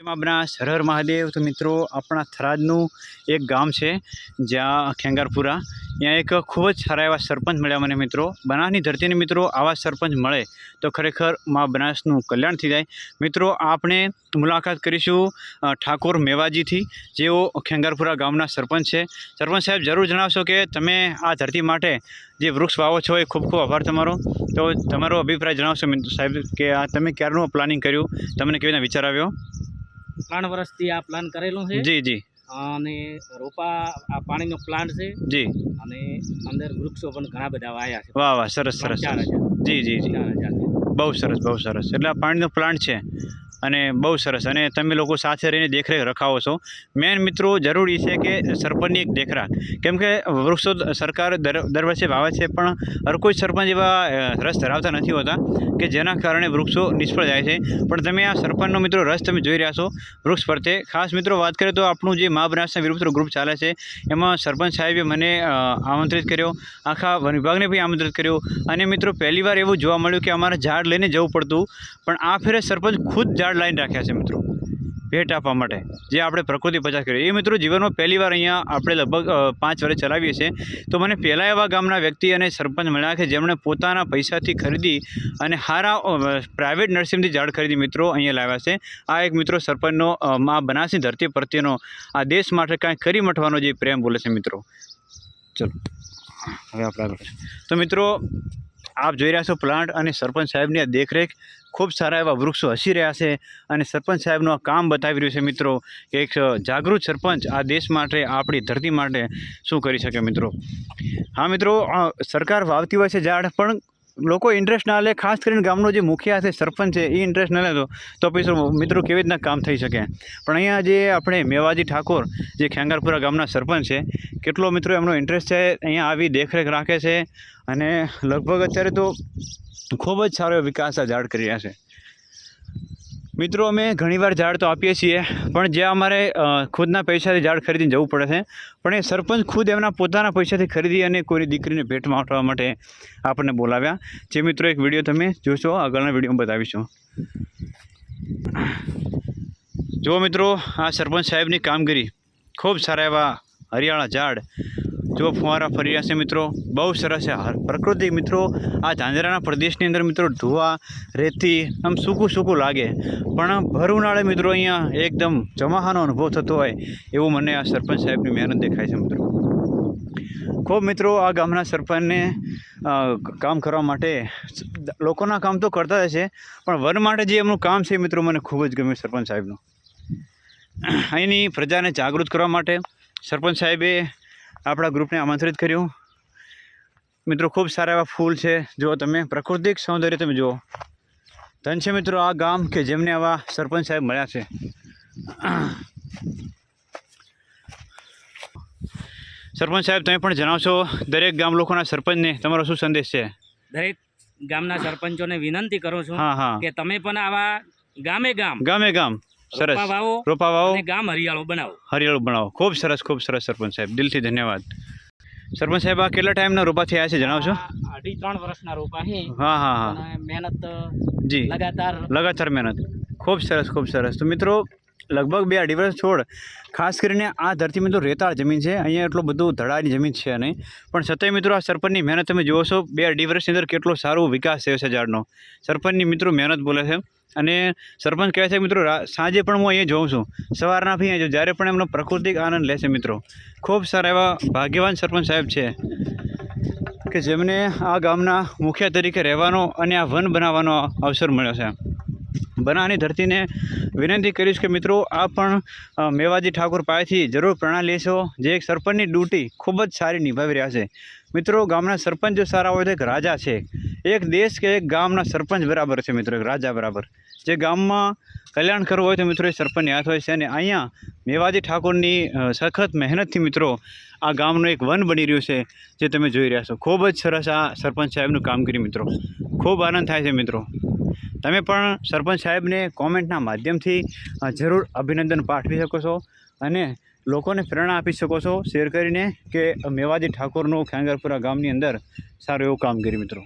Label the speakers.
Speaker 1: એમાં બનાસ હર હર મહાદેવ તો મિત્રો આપણા થરાદનું એક ગામ છે, જ્યાં ખેંગારપુરા. ત્યાં એક ખૂબ જ સારા એવા સરપંચ મળ્યા મને મિત્રો. બનાસની ધરતીને મિત્રો આવા સરપંચ મળે તો ખરેખર મા બનાસનું કલ્યાણ થઈ જાય. મિત્રો, આપણે મુલાકાત કરીશું ઠાકોર મેવાજીથી. જેઓ ખેંગારપુરા ગામના સરપંચ છે. સરપંચ સાહેબ, જરૂર જણાવશો કે તમે આ ધરતી માટે જે વૃક્ષ વાવો છો એ ખૂબ ખૂબ આભાર તમારો. તો તમારો અભિપ્રાય જણાવશો મિત્રો સાહેબ, કે આ તમે ક્યારનું પ્લાનિંગ કર્યું? તમને કેવી રીતના વિચાર આવ્યો?
Speaker 2: ત્રણ વર્ષથી આ પ્લાન કરેલો છે.
Speaker 1: જી જી.
Speaker 2: અને રોપા આ પાણીનો પ્લાન્ટ છે.
Speaker 1: જી.
Speaker 2: અને અંદર વૃક્ષો પણ ઘણા બધા વાયા છે.
Speaker 1: વાહ વાહ સરસ સરસ જી જી જી. બહુ સરસ બહુ સરસ. એટલે આ પાણીનો પ્લાન્ટ છે. અને બહુ સરસ. અને તમે લોકો સાથે રહીને દેખરેખ રખાવો છો. મેન મિત્રો જરૂરી છે કે સરપંચની એક દેખરાખ. કેમ કે વૃક્ષો સરકાર દર દર વર્ષે વાવે છે, પણ હર કોઈ સરપંચ એવા રસ ધરાવતા નથી હોતા કે જેના કારણે વૃક્ષો નિષ્ફળ જાય છે. પણ તમે આ સરપંચનો મિત્રો રસ તમે જોઈ રહ્યા છો વૃક્ષ પ્રત્યે ખાસ મિત્રો વાત કરીએ તો આપણું જે મા બનાસના ગ્રુપ ચાલે છે, એમાં સરપંચ સાહેબે મને આમંત્રિત કર્યો. આખા વન વિભાગને બી આમંત્રિત કર્યો. અને મિત્રો પહેલીવાર એવું જોવા મળ્યું કે અમારે ઝાડ લઈને જવું પડતું. પણ આ ફેરે સરપંચ ખુદ ઝાડ લાઈન રાખ્યા છે મિત્રો. ભેટ આપવા માટે. જે આપણે પ્રકૃતિ પચાસ કરીએ એ મિત્રો જીવનમાં પહેલીવાર અહીંયા આપણે લગભગ પાંચ વર્ષ ચલાવીએ છીએ. તો મને પહેલાં એવા ગામના વ્યક્તિ અને સરપંચ મળ્યા કે જેમણે પોતાના પૈસાથી ખરીદી અને સારા પ્રાઇવેટ નર્સિંગથી ઝાડ ખરીદી મિત્રો અહીંયા લાવ્યા છે. આ એક મિત્રો સરપંચનો મા બનાસની ધરતી પ્રત્યેનો આ દેશ માટે કાંઈ કરી મઠવાનો જે પ્રેમ બોલે છે મિત્રો. ચલો. હવે આપણે તો મિત્રો આપ જોઈ રહ્યા છો પ્લાન્ટ અને સરપંચ સાહેબની દેખરેખ. ખૂબ સારા એવા વૃક્ષો હસી રહ્યા છે અને સરપંચ સાહેબનું આ કામ બતાવી રહ્યું છે મિત્રો એક જાગૃત સરપંચ આ દેશ માટે, આપણી ધરતી માટે શું કરી શકે મિત્રો? હા મિત્રો સરકાર વાવતી હોય છે ઝાડ, પણ લોકો ઇન્ટરેસ્ટ ના લે, ખાસ કરીને ગામનો જે મુખિયા છે, સરપંચ છે, એ ઇન્ટરેસ્ટ ના લે તો તો પછી મિત્રો કેવી રીતના કામ થઈ શકે? પણ અહીંયા જે આપણે મેવાજી ઠાકોર, જે ખેંગારપુરા ગામના સરપંચ છે, કેટલો મિત્રો એમનો ઇન્ટરેસ્ટ છે, અહીંયા આવી દેખરેખ રાખે છે અને લગભગ અત્યારે તો ખૂબ જ સારો વિકાસ આ ઝાડ કરી રહ્યા છે. મિત્રો, અમે ઘણીવાર ઝાડ તો આપીએ છીએ, પણ જ્યાં અમારે ખુદના પૈસાથી ઝાડ ખરીદીને જવું પડે છે. પણ એ સરપંચ ખુદ એમના પોતાના પૈસાથી ખરીદી અને કોઈની દીકરીને ભેટમાં આપવા માટે આપણને બોલાવ્યા. જે મિત્રો, એક વીડિયો તમે જોશો, આગળના વિડીયોમાં બતાવીશું. જુઓ મિત્રો, આ સરપંચ સાહેબની કામગીરી. ખૂબ સારા એવા હરિયાળા ઝાડ જો ફુવારા ફરી રહ્યા છે મિત્રો, બહુ સરસ છે પ્રકૃતિ મિત્રો, આ ઝાંઝરાના પ્રદેશની અંદર મિત્રો ધુવા, રેતી, આમ સૂકું સૂકું લાગે. પણ ભર ઉનાળે મિત્રો અહીંયા એકદમ જમાહાનો અનુભવ થતો હોય એવું મને આ સરપંચ સાહેબની મહેનત દેખાય છે મિત્રો. ખૂબ મિત્રો, આ ગામના સરપંચને કામ કરવા માટે લોકોના કામ તો કરતા જ છે, પણ વન માટે જે એમનું કામ છે મિત્રો મને ખૂબ જ ગમ્યું સરપંચ સાહેબનું. અહીંની પ્રજાને જાગૃત કરવા માટે સરપંચ સાહેબે આપણા ગ્રુપને આમંત્રિત કર્યું. મિત્રો ખૂબ સારા એવા ફૂલ છે. જો તમે પ્રાકૃતિક સૌંદર્ય તમે જુઓ. ધન છે મિત્રો આ ગામ કે જેમને આવા સરપંચ સાહેબ મળ્યા છે. સરપંચ સાહેબ તમે પણ જણાવશો દરેક ગામ લોકોના સરપંચને તમારો શું સંદેશ છે?
Speaker 2: દરેક ગામના સરપંચોને વિનંતી કરું છું કે તમે પણ આવા ગામે ગામ
Speaker 1: ગામે ગામ. સરસ.
Speaker 2: રોપા વાવો અને ગામ હરિયાળો બનાવો.
Speaker 1: હરિયાળું બનાવો. ખૂબ સરસ ખૂબ સરસ સરપંચ સાહેબ. દિલથી ધન્યવાદ. સરપંચ સાહેબ આ કેટલા ટાઈમના રોપા થયા છે જણાવશો?
Speaker 2: અઢી ત્રણ વર્ષના રોપા છે.
Speaker 1: હા હા હા.
Speaker 2: મહેનત
Speaker 1: જી.
Speaker 2: લગાતાર
Speaker 1: લગાતાર મહેનત. ખૂબ સરસ ખૂબ સરસ. તો મિત્રો લગભગ બે અઢી વર્ષ છોડ. ખાસ કરીને આ ધરતી મિત્રો રેતાળ જમીન છે. અહીંયા એટલું બધું ધડાની જમીન છે નહીં. પણ છતાંય મિત્રો આ સરપંચની મહેનત તમે જુઓ છો, બે અઢી વર્ષની અંદર કેટલો સારો વિકાસ થયો છે ઝાડનો. સરપંચની મિત્રો મહેનત બોલે છે. અને સરપંચ કહે છે મિત્રો સાંજે પણ હું અહીંયા જોઉં છું. સવારના બી અહીંયા જ્યારે પણ એમનો પ્રાકૃતિક આનંદ લે છે મિત્રો. ખૂબ સારા એવા ભાગ્યવાન સરપંચ સાહેબ છે. કે જેમને આ ગામના મુખ્ય તરીકે રહેવાનો અને આ વન બનાવવાનો અવસર મળ્યો છે. બનાની ધરતીને વિનંતી કરીશ કે મિત્રો, આ પણ મેવાજી ઠાકોર પાસેથી જરૂર પ્રેરણા લેશો. જે એક સરપંચની ડ્યુટી ખૂબ જ સારી નિભાવી રહ્યા છે. મિત્રો, ગામના સરપંચ જો સારા હોય તો એક રાજા છે. એક દેશ કે એક ગામના સરપંચ બરાબર છે મિત્રો, એક રાજા બરાબર. જે ગામમાં કલ્યાણ કરવું હોય તો મિત્રો એ સરપંચની હાથ હોય છે. અને અહીંયા મેવાજી ઠાકોરની સખત મહેનતથી મિત્રો આ ગામનું એક વન બની રહ્યું છે, જે તમે જોઈ રહ્યા છો. ખૂબ જ સરસ આ સરપંચ સાહેબનું કામગીરી મિત્રો. ખૂબ આનંદ થાય છે મિત્રો. તમે પણ સરપંચ સાહેબને કોમેન્ટના માધ્યમથી જરૂર અભિનંદન પાઠવી શકો છો અને લોકોને પ્રેરણા આપી શકો છો, શેર કરીને કે મેવાજી ઠાકોરનું ખેંગરપુરા ગામની અંદર સારું એવું કામગીરી મિત્રો.